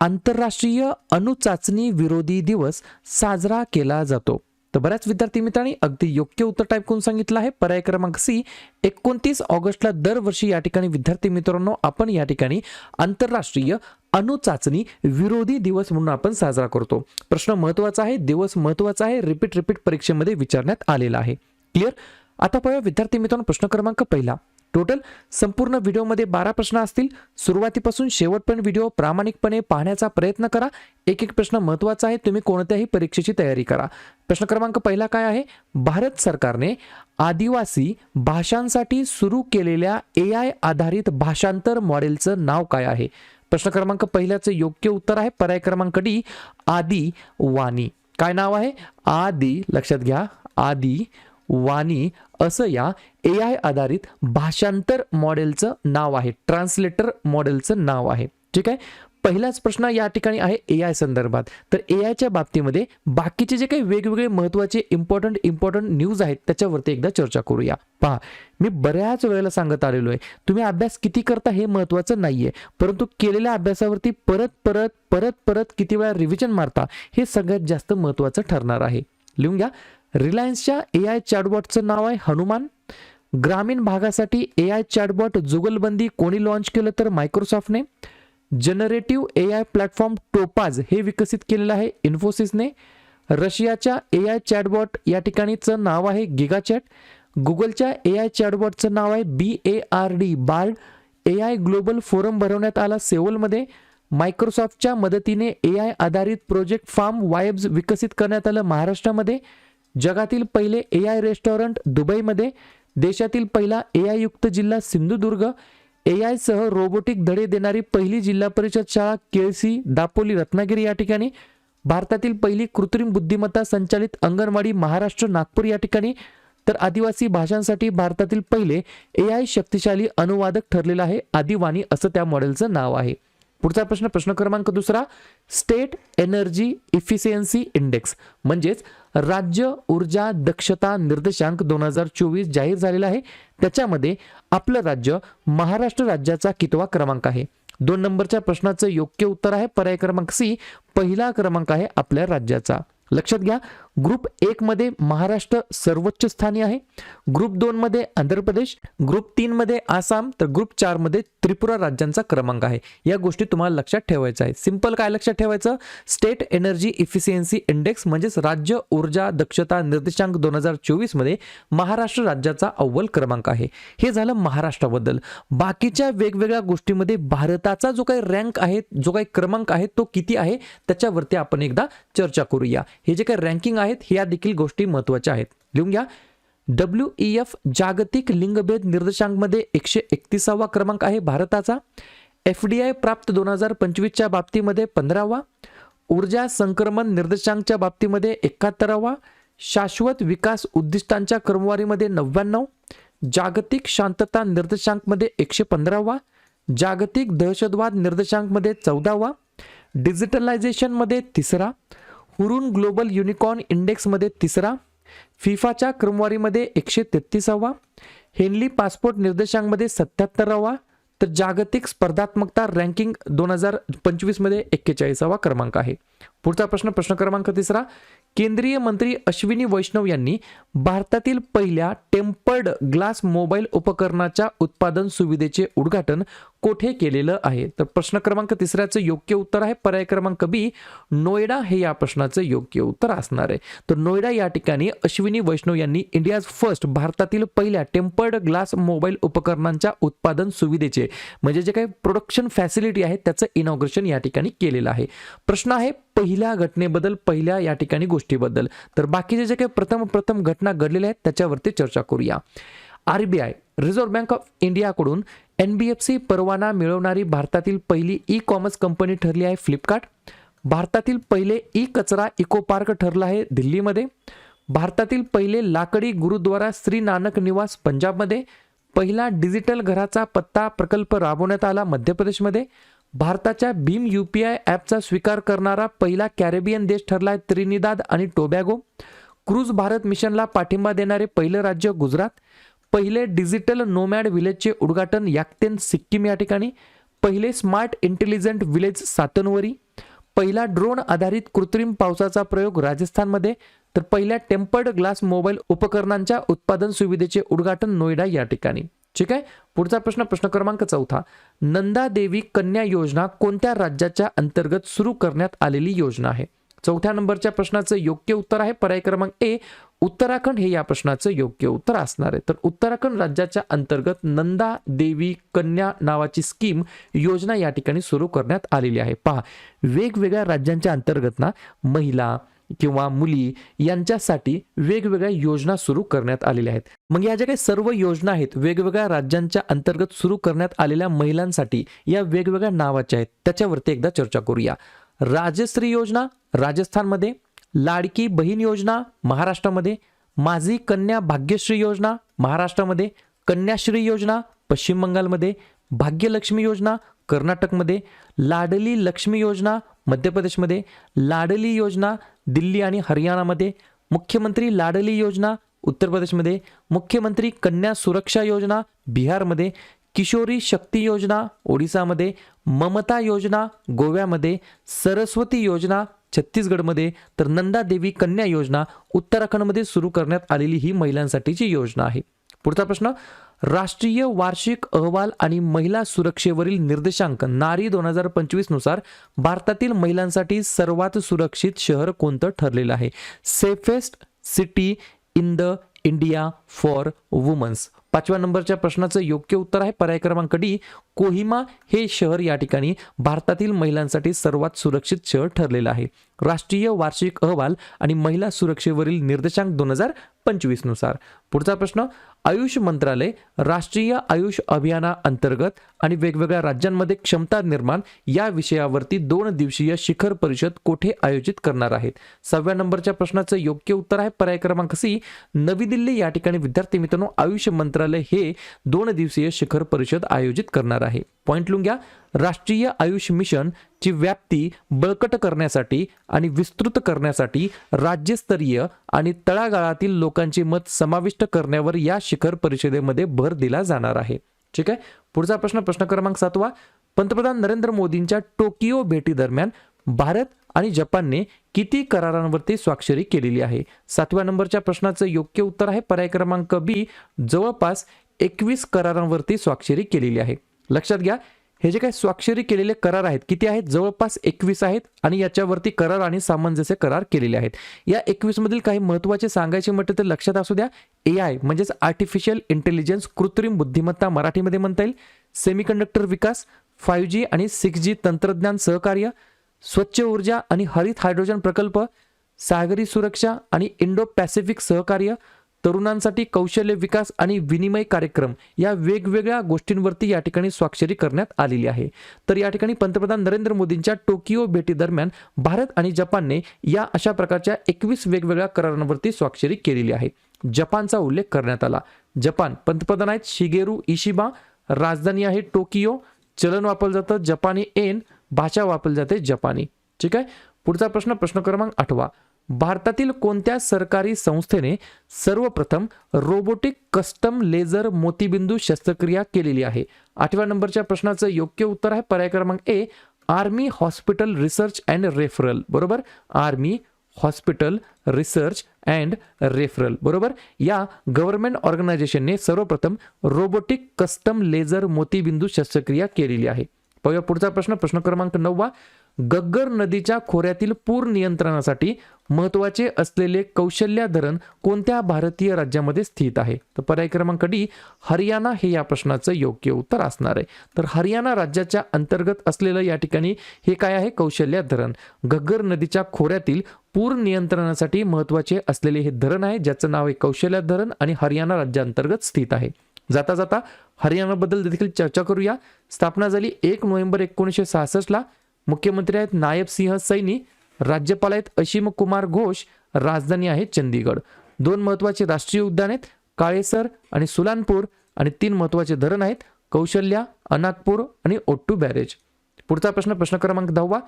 आंतरराष्ट्रीय अणुचाचणी विरोधी दिवस साजरा केला जातो. तर बऱ्याच विद्यार्थी मित्रांनी अगदी योग्य उत्तर टाईप करून सांगितलं आहे. पर्याय क्रमांक सी एकोणतीस ऑगस्टला दरवर्षी या ठिकाणी विद्यार्थी मित्रांनो आपण या ठिकाणी आंतरराष्ट्रीय अणुचाचणी विरोधी दिवस म्हणून आपण साजरा करतो. प्रश्न महत्त्वाचा आहे. दिवस महत्त्वाचा आहे. रिपीट रिपीट परीक्षेमध्ये विचारण्यात आलेला आहे. क्लिअर आता पाहूया विद्यार्थी मित्रांनो प्रश्न क्रमांक पहिला. टोटल संपूर्ण व्हिडिओमध्ये बारा प्रश्न असतील. सुरुवातीपासून शेवटपर्यंत व्हिडिओ प्रामाणिकपणे पाहण्याचा प्रयत्न करा. एक एक प्रश्न महत्त्वाचा आहे. तुम्ही कोणत्याही परीक्षेची तयारी करा. प्रश्न क्रमांक पहिला काय आहे? भारत सरकारने आदिवासी भाषांसाठी सुरू केलेल्या ए आय आधारित भाषांतर मॉडेलचं नाव काय आहे? प्रश्न क्रमांक पहिल्याचं योग्य उत्तर आहे. पर्याय क्रमांक डी आदी वाणी काय नाव आहे? आदी. लक्षात घ्या. आदी वाणी असं या ए आय आधारित भाषांतर मॉडेलचं नाव आहे. ट्रान्सलेटर मॉडेलचं नाव आहे. ठीक आहे? पहिलाच प्रश्न या ठिकाणी आहे ए आय संदर्भात. तर ए आयच्या बाबतीमध्ये बाकीचे जे काही वेगवेगळे महत्त्वाचे इम्पॉर्टंट इम्पॉर्टंट न्यूज आहेत त्याच्यावरती एकदा चर्चा करूया. पहा मी बऱ्याच वेळेला सांगत आलेलो आहे तुम्ही अभ्यास किती करता हे महत्त्वाचं नाहीये परंतु केलेल्या अभ्यासावरती परत परत परत परत किती वेळा रिव्हिजन मारता हे सगळ्यात जास्त महत्त्वाचं ठरणार आहे. लिहून घ्या. रिलायन्सच्या ए आय चॅटबॉटचं नाव आहे हनुमान. ग्रामीण भागासाठी ए आय चॅटबॉट जुगलबंदी कोणी लॉन्च केलं तर मायक्रोसॉफ्टने? Generative A I platform Topaz हे विकसित केलेलं आहे इन्फोसिसने. रशियाच्या ए आय चॅटबॉट या ठिकाणीचं नाव आहे गिगाचॅट गुगलच्या ए आय चॅटबॉटचं नाव आहे B A R D Bard. A I global forum भरवण्यात आला सेवलमध्ये. मायक्रोसॉफ्टच्या मदतीने ए आय आधारित प्रोजेक्ट फार्म वायब्स विकसित करण्यात आलं महाराष्ट्रामध्ये. जगातील पहिले ए आय रेस्टॉरंट दुबईमध्ये देशातील पहिला ए आय युक्त जिल्हा सिंधुदुर्ग ए आय सह रोबोटिक धडे देणारी पहिली जिल्हा परिषद शाळा केळसी दापोली रत्नागिरी या ठिकाणी भारतातील पहिली कृत्रिम बुद्धिमत्ता संचालित अंगणवाडी महाराष्ट्र नागपूर या ठिकाणी तर आदिवासी भाषांसाठी भारतातील पहिले ए आय शक्तिशाली अनुवादक ठरलेला आहे आदिवाणी असं त्या मॉडेलचं नाव आहे. पुढचा प्रश्न प्रश्न क्रमांक दुसरा स्टेट एनर्जी इफिशियन्सी इंडेक्स म्हणजेच राज्य ऊर्जा दक्षता निर्देशांक दोन हजार चोवीस जाहीर झालेला आहे. त्याच्यामध्ये आपलं राज्य महाराष्ट्र राज्याचा कितवा क्रमांक आहे? दोन नंबरच्या प्रश्नाचं योग्य उत्तर आहे. पर्याय क्रमांक सी पहिला क्रमांक आहे आपल्या राज्याचा. लक्षात घ्या. ग्रुप एक मध्ये महाराष्ट्र सर्वोच्च स्थानी आहे. ग्रुप दोन मध्ये आंध्र प्रदेश ग्रुप तीन मध्ये आसाम तर ग्रुप चारमध्ये त्रिपुरा राज्यांचा क्रमांक आहे. या गोष्टी तुम्हाला लक्षात ठेवायचं आहे सिंपल काय लक्षात ठेवायचं? स्टेट एनर्जी इफिशियन्सी इंडेक्स म्हणजेच राज्य ऊर्जा दक्षता निर्देशांक दोन हजार चोवीसमध्ये महाराष्ट्र राज्याचा अव्वल क्रमांक आहे. हे झालं महाराष्ट्राबद्दल. बाकीच्या वेगवेगळ्या गोष्टीमध्ये भारताचा जो काही रँक आहे जो काही क्रमांक आहे तो किती आहे? त्याच्यावरती आपण एकदा चर्चा करूया. हे जे काही रँकिंग आहेत ह्या देखील गोष्टी महत्त्वाच्या आहेत. लिहून घ्या. डब्ल्यू ई एफ जागतिक लिंगभेद निर्देशांकमध्ये एकशे एकतीसावा क्रमांक आहे भारताचा. एफ डी आय प्राप्त दोन हजार पंचवीसच्या बाबतीमध्ये पंधरावा. ऊर्जा संक्रमण निर्देशांकच्या बाबतीमध्ये एकाहत्तरावा. शाश्वत विकास उद्दिष्टांच्या क्रमवारीमध्ये नव्याण्णव. जागतिक शांतता निर्देशांकमध्ये एकशे पंधरावा. जागतिक दहशतवाद निर्देशांकमध्ये चौदावा. डिजिटलायझेशनमध्ये तिसरा. हुरून ग्लोबल युनिकॉर्न इंडेक्समध्ये तिसरा फिफाच्या क्रमवारीमध्ये एकशे तेहतीसावा हेनली पासपोर्ट निर्देशांकमध्ये सत्याहत्तरावा तर जागतिक स्पर्धात्मकता रँकिंग दोन हजार पंचवीसमध्ये एक्केचाळीसावा क्रमांक आहे. पुढचा प्रश्न प्रश्न क्रमांक तिसरा केंद्रीय मंत्री अश्विनी वैष्णव यांनी भारतातील पहिल्या टेम्पर्ड ग्लास मोबाईल उपकरणाच्या उत्पादन सुविधेचे उद्घाटन कोठे केलेलं आहे? तर प्रश्न क्रमांक तिसऱ्याचं योग्य उत्तर आहे. पर्याय क्रमांक बी नोएडा हे या प्रश्नाचं योग्य उत्तर असणार आहे. तर नोएडा या ठिकाणी अश्विनी वैष्णव यांनी इंडियाज फर्स्ट भारतातील पहिल्या टेम्पर्ड ग्लास मोबाईल उपकरणांच्या उत्पादन सुविधेचे म्हणजे जे काही प्रोडक्शन फॅसिलिटी आहे त्याचं इनॉग्रेशन या ठिकाणी केलेलं आहे. प्रश्न आहे पहिल्या घटनेबद्दल पहिल्या या ठिकाणी गोष्टीबद्दल. तर बाकीचे जे काही प्रथम प्रथम घटना घडलेल्या आहेत त्याच्यावरती चर्चा करूया. R B I reserve bank of इंडियाकडून एन बी एफ सी परवाना मिळवणारी भारतातील पहिली ई कॉमर्स कंपनी ठरली आहे फ्लिपकार्ट. भारतातील पहिले ई कचरा इको पार्क ठरला आहे दिल्लीमध्ये. भारतातील पहिले लाकडी गुरुद्वारा श्री नानक निवास पंजाबमध्ये. पहिला डिजिटल घराचा पत्ता प्रकल्प राबवण्यात आला मध्य प्रदेशमध्ये भारताच्या भीम यू पी आय ॲपचा स्वीकार करणारा पहिला कॅरेबियन देश ठरला आहे त्रिनिदाद आणि टोबॅगो. क्रूज भारत मिशनला पाठिंबा देणारे पहिलं राज्य गुजरात. पहिले डिजिटल नोमॅड विलेजचे उद्घाटन याक्तेन सिक्कीम या ठिकाणी पहिले स्मार्ट इंटेलिजंट विलेज सातनवरी पहिला ड्रोन आधारित कृत्रिम पावसाचा प्रयोग राजस्थानमध्ये तर पहिल्या टेम्पर्ड ग्लास मोबाईल उपकरणांच्या उत्पादन सुविधेचे उद्घाटन नोएडा या ठिकाणी. ठीक आहे? पुढचा प्रश्न प्रश्न क्रमांक चौथा. नंदा देवी कन्या योजना कोणत्या राज्याच्या अंतर्गत सुरू करण्यात आलेली योजना आहे? चौथ्या नंबरच्या प्रश्नाचं योग्य उत्तर आहे. पर्याय क्रमांक ए उत्तराखंड हे या प्रश्नाचं योग्य उत्तर असणार आहे. तर उत्तराखंड राज्याच्या अंतर्गत नंदा देवी कन्या नावाची स्कीम योजना या ठिकाणी सुरू करण्यात आलेली आहे. पहा वेगवेगळ्या राज्यांच्या अंतर्गत ना महिला किंवा मुली यांच्यासाठी वेगवेगळ्या योजना सुरू करण्यात आलेल्या आहेत. मग या ज्या काही सर्व योजना आहेत वेगवेगळ्या राज्यांच्या अंतर्गत सुरू करण्यात आलेल्या महिलांसाठी या वेगवेगळ्या नावाच्या आहेत त्याच्यावरती एकदा चर्चा करूया. राजश्री योजना राजस्थानमध्ये लाडकी बहीण योजना महाराष्ट्रामध्ये माझी कन्या भाग्यश्री योजना महाराष्ट्रामध्ये कन्याश्री योजना पश्चिम बंगालमध्ये भाग्यलक्ष्मी योजना कर्नाटकमध्ये लाडली लक्ष्मी योजना मध्य प्रदेशमध्ये लाडली योजना दिल्ली आणि हरियाणामध्ये मुख्यमंत्री लाडली योजना उत्तर प्रदेशमध्ये मुख्यमंत्री कन्या सुरक्षा योजना बिहारमध्ये किशोरी शक्ती योजना ओडिसामध्ये ममता योजना गोव्यामध्ये सरस्वती योजना छत्तीसगडमध्ये तर नंदा देवी कन्या योजना उत्तराखंडमध्ये सुरू करण्यात आलेली ही महिलांसाठीची योजना आहे. पुढचा प्रश्न राष्ट्रीय वार्षिक अहवाल आणि महिला सुरक्षेवरील निर्देशांक नारी दोन हजार पंचवीसनुसार भारतातील महिलांसाठी सर्वात सुरक्षित शहर कोणतं ठरलेलं आहे? Safest city in the India for womens. पाचव्या नंबरच्या प्रश्नाचं योग्य उत्तर आहे. पर्याय क्रमांक डी कोहिमा हे शहर या ठिकाणी भारतातील महिलांसाठी सर्वात सुरक्षित शहर ठरलेलं आहे. राष्ट्रीय वार्षिक अहवाल आणि महिला सुरक्षेवरील निर्देशांक दोन हजार पंचवीसनुसार पुढचा प्रश्न आयुष मंत्रालय राष्ट्रीय आयुष अभियाना अंतर्गत आणि वेगवेगळ्या राज्यांमध्ये क्षमता निर्माण या विषयावरती दोन दिवसीय शिखर परिषद कोठे आयोजित करणार आहेत? सहाव्या नंबरच्या प्रश्नाचं योग्य उत्तर आहे. पर्याय क्रमांक सी नवी दिल्ली या ठिकाणी विद्यार्थी मित्रांनो आयुष मंत्रालय मंत्रालय हे दोन दिवसीय शिखर परिषद आयोजित करणार आहे. पॉईंट लुंग्या राष्ट्रीय आयुष मिशन ची व्याप्ती बळकट करण्यासाठी आणि विस्तृत करण्यासाठी राज्यस्तरीय आणि तळागाळातील लोकांचे मत समाविष्ट करण्यावर या शिखर परिषदेमध्ये भर दिला जाणार आहे. ठीक आहे? पुढचा प्रश्न प्रश्न क्रमांक सातवा. पंतप्रधान नरेंद्र मोदींच्या टोकियो भेटी दरम्यान भारत आणि जपानने किती करारांवरती स्वाक्षरी केलेली आहे? सातव्या नंबरच्या प्रश्नाचं योग्य उत्तर आहे पर्याय क्रमांक बी जवळपास एकवीस करारांवरती स्वाक्षरी केलेली आहे. लक्षात घ्या हे जे काही स्वाक्षरी केलेले करार आहेत किती आहेत? जवळपास एकवीस आहेत आणि याच्यावरती करार आणि सामंजस्य करार केलेले आहेत. या एकवीस मधील काही महत्त्वाचे सांगायचे म्हटलं तर लक्षात असू द्या ए आय म्हणजेच आर्टिफिशियल इंटेलिजन्स कृत्रिम बुद्धिमत्ता मराठीमध्ये म्हणता येईल. सेमीकंडक्टर विकास फाईव्ह जी आणि सिक्स जी तंत्रज्ञान सहकार्य स्वच्छ ऊर्जा आणि हरित हायड्रोजन प्रकल्प सागरी सुरक्षा आणि इंडो पॅसिफिक सहकार्य तरुणांसाठी कौशल्य विकास आणि विनिमय कार्यक्रम या वेगवेगळ्या गोष्टींवरती या ठिकाणी स्वाक्षरी करण्यात आलेली आहे. तर या ठिकाणी पंतप्रधान नरेंद्र मोदींच्या टोकियो भेटीदरम्यान भारत आणि जपानने या अशा प्रकारच्या एकवीस वेगवेगळ्या करारांवरती स्वाक्षरी केलेली आहे. जपानचा उल्लेख करण्यात आला. जपान पंतप्रधान आहेत शिगेरू इशिबा राजधानी आहे टोकियो चलन वापरलं जातं जपानी एन भाषा वापरली जाते जपानी. ठीक आहे? पुढचा प्रश्न प्रश्न क्रमांक आठवा. भारतातील कोणत्या सरकारी संस्थेने सर्वप्रथम रोबोटिक कस्टम लेझर मोतीबिंदू शस्त्रक्रिया केलेली आहे? आठव्या नंबरच्या प्रश्नाचं योग्य उत्तर आहे पर्याय क्रमांक A army hospital research and referral. बरोबर? Army hospital research and referral. बरोबर? या गव्हर्नमेंट ऑर्गनायझेशनने सर्वप्रथम रोबोटिक कस्टम लेझर मोतीबिंदू शस्त्रक्रिया केलेली आहे. पाहूया पुढचा प्रश्न. प्रश्न क्रमांक नववा. गग्गर नदीच्या खोऱ्यातील पूर नियंत्रणासाठी महत्त्वाचे असलेले कौशल्या धरण कोणत्या भारतीय राज्यामध्ये स्थित आहे? तर पर्याय क्रमांक डी हरियाणा हे या प्रश्नाचं योग्य उत्तर असणार आहे. तर हरियाणा राज्याच्या अंतर्गत असलेलं या ठिकाणी हे काय आहे? कौशल्या धरण गग्गर नदीच्या खोऱ्यातील पूर नियंत्रणासाठी महत्त्वाचे असलेले हे धरण आहे ज्याचं नाव आहे कौशल्या धरण आणि हरियाणा राज्याअंतर्गत स्थित आहे. जाता जाता हरियाणाबद्दल देखील चर्चा करूया. स्थापना झाली एक नोव्हेंबर एकोणीसशे सहासष्टला. मुख्यमंत्री आहेत नायब सिंह सैनी राज्यपाल आहेत अशिम कुमार घोष राजधानी आहे चंदीगड दोन महत्त्वाचे राष्ट्रीय उद्यान आहेत काळेसर आणि सुलानपूर आणि तीन महत्त्वाचे धरण आहेत कौशल्या अनागपूर आणि ओट्टू बॅरेज. पुढचा प्रश्न प्रश्न क्रमांक दहावा.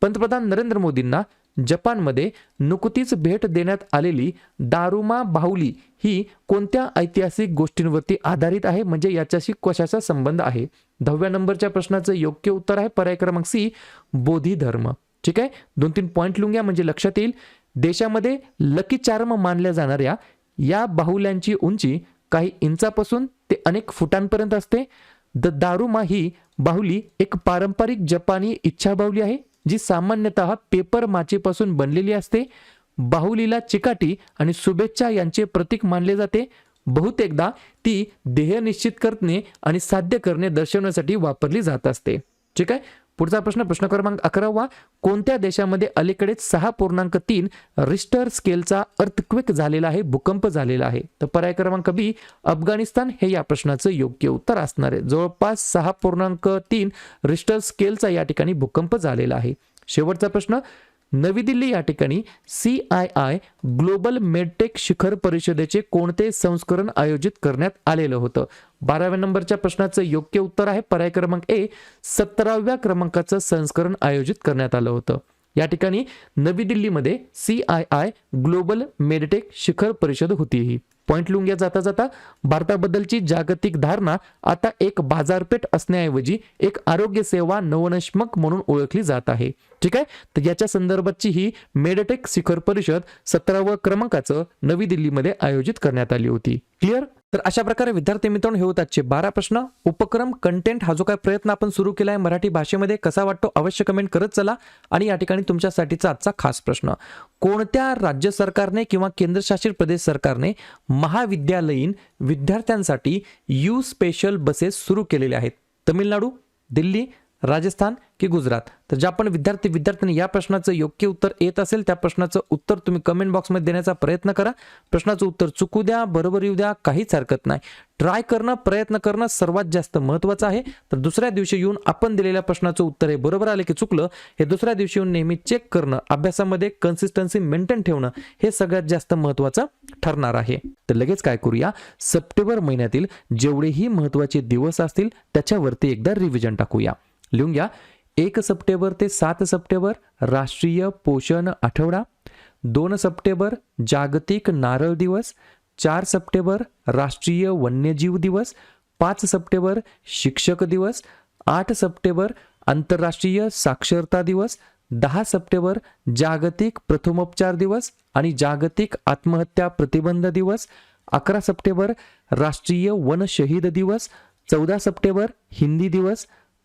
पंतप्रधान नरेंद्र मोदींना जपानमध्ये नुकतीच भेट देण्यात आलेली दारुमा बाहुली ही कोणत्या ऐतिहासिक गोष्टींवरती आधारित आहे? म्हणजे याच्याशी कशाचा संबंध आहे? दहाव्या नंबरच्या प्रश्नाचं योग्य उत्तर आहे पर्याय क्रमांक सी बोधी धर्म. ठीक आहे? दोन तीन पॉईंट लिहून घ्या म्हणजे लक्षात येईल. देशामध्ये लकी चार्म मानल्या जाणाऱ्या या बाहुल्यांची उंची काही इंचापासून ते अनेक फुटांपर्यंत असते. द दारुमा ही बाहुली एक पारंपरिक जपानी इच्छा बाहुली आहे. जी सामान्यतः पेपर माचेपासून बनलेली असते बाहुलीला चिकाटी आणि शुभेच्छा यांचे प्रतीक मानले जाते. बहुतेकदा ती ध्येय निश्चित करणे आणि साध्य करणे दर्शवण्यासाठी वापरली जात असते. ठीक आहे? पुढचा प्रश्न प्रश्न क्रमांक अकरावा कोणत्या देशामध्ये अलीकडेच सहा पूर्णांक तीन रिस्टर स्केलचा अर्थक्वेक झालेला आहे भूकंप झालेला आहे? तर पर्याय क्रमांक बी अफगाणिस्तान हे या प्रश्नाचं योग्य उत्तर असणार आहे. जवळपास सहा पूर्णांक तीन रिस्टर स्केलचा या ठिकाणी भूकंप झालेला आहे. शेवटचा प्रश्न नवी दिल्ली या ठिकाणी C I I global medtech शिखर परिषदेचे कोणते संस्करण आयोजित करण्यात आलेलं होतं? बाराव्या नंबरच्या प्रश्नाचं योग्य उत्तर आहे. पर्याय क्रमांक ए सतराव्या क्रमांकाचं संस्करण आयोजित करण्यात आलं होतं. या ठिकाणी नवी दिल्लीमध्ये C I I global medtech शिखर परिषद होती ही पॉईंट लुंग्या जाता जाता भारताबद्दलची जागतिक धारणा आता एक बाजारपेठ असण्याऐवजी एक आरोग्य सेवा नवनश्मक म्हणून ओळखली जात आहे. ठीक आहे? तर याच्या संदर्भातची ही मेडटेक शिखर परिषद सतराव्या क्रमांकाचं नवी दिल्लीमध्ये आयोजित करण्यात आली होती. क्लिअर तर अशा प्रकारे विद्यार्थी मित्रांनो हे होत आजचे बारा प्रश्न. उपक्रम कंटेंट हा जो काय प्रयत्न आपण सुरू केला आहे मराठी भाषेमध्ये कसा वाटतो अवश्य कमेंट करत चला. आणि या ठिकाणी तुमच्यासाठीचा आजचा खास प्रश्न. कोणत्या राज्य सरकारने किंवा केंद्रशासित प्रदेश सरकारने महाविद्यालयीन विद्यार्थ्यांसाठी यू स्पेशल बसेस सुरू केलेले आहेत? तमिळनाडू दिल्ली राजस्थान की गुजरात. तर ज्या पण विद्यार्थी विद्यार्थ्यांनी या प्रश्नाचं योग्य उत्तर येत असेल त्या प्रश्नाचं उत्तर तुम्ही कमेंट बॉक्समध्ये देण्याचा प्रयत्न करा. प्रश्नाचं उत्तर चुकू द्या बरोबर येऊ द्या काहीच हरकत नाही. ट्राय करणं प्रयत्न करणं सर्वात जास्त महत्त्वाचं आहे. तर दुसऱ्या दिवशी येऊन आपण दिलेल्या प्रश्नाचं उत्तर हे बरोबर आले की चुकलं हे दुसऱ्या दिवशी येऊन नेहमी चेक करणं अभ्यासामध्ये कन्सिस्टन्सी मेंटेन ठेवणं हे सगळ्यात जास्त महत्त्वाचं ठरणार आहे. तर लगेच काय करूया? सप्टेंबर महिन्यातील जेवढेही महत्त्वाचे दिवस असतील त्याच्यावरती एकदा रिव्हिजन टाकूया. लिहून घ्या. एक सप्टेंबर ते सात सप्टेंबर राष्ट्रीय पोषण आठवडा. दोन सप्टेंबर जागतिक नारळ दिवस. चार सप्टेंबर राष्ट्रीय वन्यजीव दिवस. पाच सप्टेंबर शिक्षक दिवस. आठ सप्टेंबर आंतरराष्ट्रीय साक्षरता दिवस. दहा सप्टेंबर जागतिक प्रथमोपचार दिवस आणि जागतिक आत्महत्या प्रतिबंध दिवस. अकरा सप्टेंबर राष्ट्रीय वन शहीद दिवस. चौदा सप्टेंबर हिंदी दिवस.